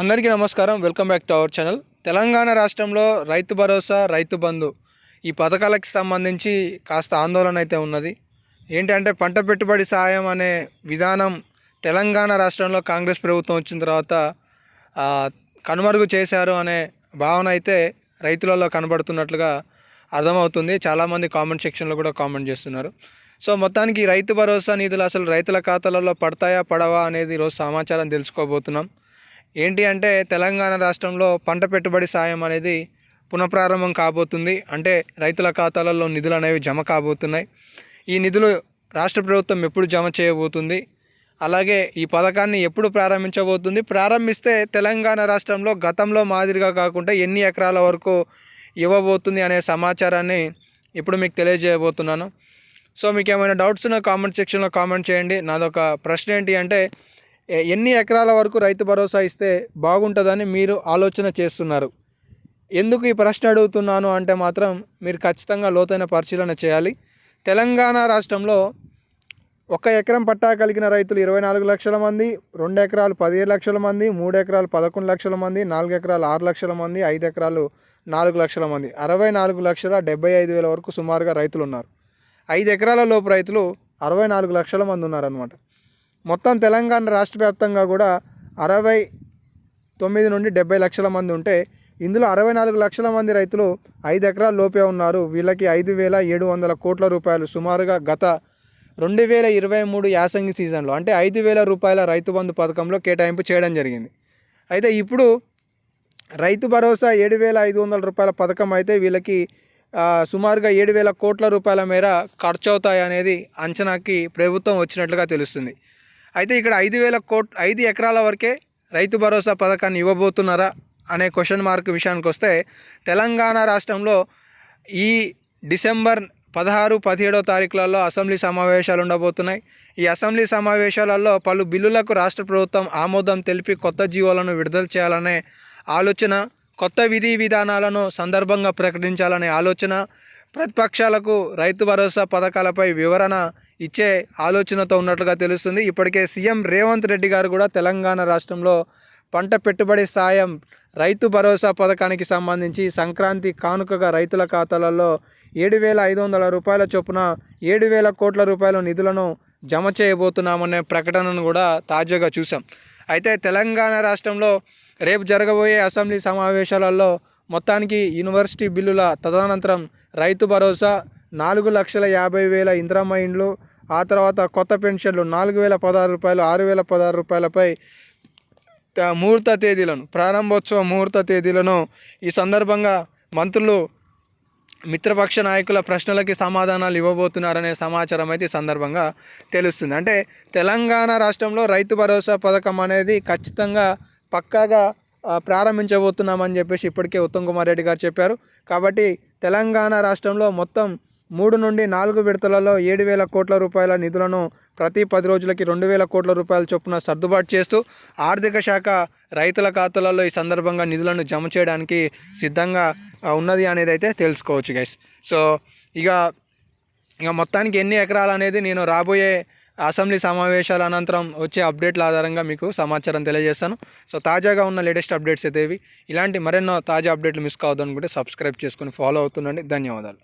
అందరికీ నమస్కారం. Welcome back to our channel Telangana రాష్ట్రంలో రైతు భరోసా రైతు బంధు ఈ పథకాలకి సంబంధించి కాస్త ఆందోళన అయితే ఉన్నది. ఏంటంటే పంట పెట్టుబడి సాయం అనే విధానం తెలంగాణ రాష్ట్రంలో కాంగ్రెస్ ప్రభుత్వం వచ్చిన తర్వాత కనుమరుగు చేశారు అనే భావన అయితే రైతులలో కనబడుతున్నట్లుగా అర్థమవుతుంది. చాలామంది కామెంట్ సెక్షన్లో కూడా కామెంట్ చేస్తున్నారు. సో మొత్తానికి రైతు భరోసా నిధులు అసలు రైతుల ఖాతాలలో పడతాయా పడవా అనేది ఈరోజు సమాచారం తెలుసుకోబోతున్నాం. ఏంటి అంటే తెలంగాణ రాష్ట్రంలో పంట పెట్టుబడి సాయం అనేది పునఃప్రారంభం కాబోతుంది. అంటే రైతుల ఖాతాలలో నిధులు అనేవి జమ కాబోతున్నాయి. ఈ నిధులు రాష్ట్ర ప్రభుత్వం ఎప్పుడు జమ చేయబోతుంది? అలాగే ఈ పథకాన్ని ఎప్పుడు ప్రారంభించబోతుంది? ప్రారంభిస్తే తెలంగాణ రాష్ట్రంలో గతంలో మాదిరిగా కాకుండా ఎన్ని ఎకరాల వరకు ఇవ్వబోతుంది అనే సమాచారాన్ని ఇప్పుడు మీకు తెలియజేయబోతున్నాను. సో మీకు ఏమైనా డౌట్స్ ఉన్న కామెంట్ సెక్షన్లో కామెంట్ చేయండి. నాదొక ప్రశ్న ఏంటి అంటే ఎన్ని ఎకరాల వరకు రైతు భరోసా ఇస్తే బాగుంటుందని మీరు ఆలోచన చేస్తున్నారు? ఎందుకు ఈ ప్రశ్న అడుగుతున్నాను అంటే మాత్రం మీరు ఖచ్చితంగా లోతైన పరిశీలన చేయాలి. తెలంగాణ రాష్ట్రంలో ఒక ఎకరం పట్టా కలిగిన రైతులు ఇరవై నాలుగు లక్షల మంది రెండు ఎకరాలు పదిహేడు లక్షల మంది మూడు ఎకరాలు పదకొండు లక్షల మంది నాలుగు ఎకరాలు ఆరు లక్షల మంది ఐదు ఎకరాలు నాలుగు లక్షల మంది. అరవై నాలుగు లక్షల డెబ్బై ఐదు వేల వరకు సుమారుగా రైతులు ఉన్నారు ఐదు ఎకరాల లోపు రైతులు అరవై నాలుగు లక్షల మంది ఉన్నారనమాట మొత్తం తెలంగాణ రాష్ట్ర వ్యాప్తంగా కూడా అరవై తొమ్మిది నుండి డెబ్బై లక్షల మంది ఉంటే ఇందులో అరవై నాలుగు లక్షల మంది రైతులు ఐదు ఎకరాల లోపే ఉన్నారు. వీళ్ళకి ఐదు వేల ఏడు వందల కోట్ల రూపాయలు సుమారుగా గత రెండు వేల ఇరవై మూడు యాసంగి సీజన్లో అంటే ఐదు వేల రూపాయల రైతు బంధు పథకంలో కేటాయింపు చేయడం జరిగింది. అయితే ఇప్పుడు రైతు భరోసా ఏడు వేల ఐదు వందల రూపాయల పథకం అయితే వీళ్ళకి సుమారుగా ఏడు వేల కోట్ల రూపాయల మేర ఖర్చు అవుతాయి అనేది అంచనాకి ప్రభుత్వం వచ్చినట్లుగా తెలుస్తుంది. అయితే ఇక్కడ ఐదు వేల కోట్ ఐదు ఎకరాల వరకే రైతు భరోసా పథకాన్ని ఇవ్వబోతున్నారా అనే క్వశ్చన్ మార్క్ విషయానికి వస్తే తెలంగాణ రాష్ట్రంలో ఈ డిసెంబర్ పదహారు పదిహేడో తారీఖులలో అసెంబ్లీ సమావేశాలు ఉండబోతున్నాయి. ఈ అసెంబ్లీ సమావేశాలలో పలు బిల్లులకు రాష్ట్ర ప్రభుత్వం ఆమోదం తెలిపి కొత్త జీవోలను విడుదల చేయాలనే ఆలోచన కొత్త విధి విధానాలను సందర్భంగా ప్రకటించాలనే ఆలోచన ప్రతిపక్షాలకు రైతు భరోసా పథకాలపై వివరణ ఇచ్చే ఆలోచనతో ఉన్నట్లుగా తెలుస్తుంది. ఇప్పటికే సీఎం రేవంత్ రెడ్డి గారు కూడా తెలంగాణ రాష్ట్రంలో పంట పెట్టుబడి సాయం రైతు భరోసా పథకానికి సంబంధించి సంక్రాంతి కానుకగా రైతుల ఖాతాలలో ఏడు వేల ఐదు వందల రూపాయల చొప్పున ఏడు వేల కోట్ల రూపాయల నిధులను జమ చేయబోతున్నామనే ప్రకటనను కూడా తాజాగా చూసాం అయితే తెలంగాణ రాష్ట్రంలో రేపు జరగబోయే అసెంబ్లీ సమావేశాలలో మొత్తానికి యూనివర్సిటీ బిల్లుల తదనంతరం రైతు భరోసా నాలుగు లక్షల యాభై వేల ఇంద్రమ్మ ఇండ్లు ఆ తర్వాత కొత్త పెన్షన్లు నాలుగు వేల పదహారు రూపాయలు ఆరు వేల పదహారు రూపాయలపై ముహూర్త తేదీలను ప్రారంభోత్సవ ముహూర్త తేదీలను ఈ సందర్భంగా మంత్రులు మిత్రపక్ష నాయకుల ప్రశ్నలకి సమాధానాలు ఇవ్వబోతున్నారనే సమాచారం అయితే ఈ సందర్భంగా తెలుస్తుంది. అంటే తెలంగాణ రాష్ట్రంలో రైతు భరోసా పథకం అనేది ఖచ్చితంగా పక్కాగా ప్రారంభించబోతున్నామని చెప్పేసి ఇప్పటికే ఉత్తమ్ కుమార్ రెడ్డి గారు చెప్పారు. కాబట్టి తెలంగాణ రాష్ట్రంలో మొత్తం మూడు నుండి నాలుగు విడతలలో ఏడు వేల కోట్ల రూపాయల నిధులను ప్రతి పది రోజులకి రెండు వేల కోట్ల రూపాయల చొప్పున సర్దుబాటు చేస్తూ ఆర్థిక శాఖ రైతుల ఖాతాలలో ఈ సందర్భంగా నిధులను జమ చేయడానికి సిద్ధంగా ఉన్నది అనేది అయితే తెలుసుకోవచ్చు గైస్ సో ఇక ఇక మొత్తానికి ఎన్ని ఎకరాలు అనేది నేను రాబోయే అసెంబ్లీ సమావేశాల అనంతరం వచ్చే అప్డేట్ల ఆధారంగా మీకు సమాచారం తెలియజేస్తాను. సో తాజాగా ఉన్న లేటెస్ట్ అప్డేట్స్ అయితే ఇలాంటి మరెన్నో తాజా అప్డేట్లు మిస్ కావద్దు అనుకుంటే సబ్స్క్రైబ్ చేసుకుని ఫాలో అవుతుండండి. ధన్యవాదాలు.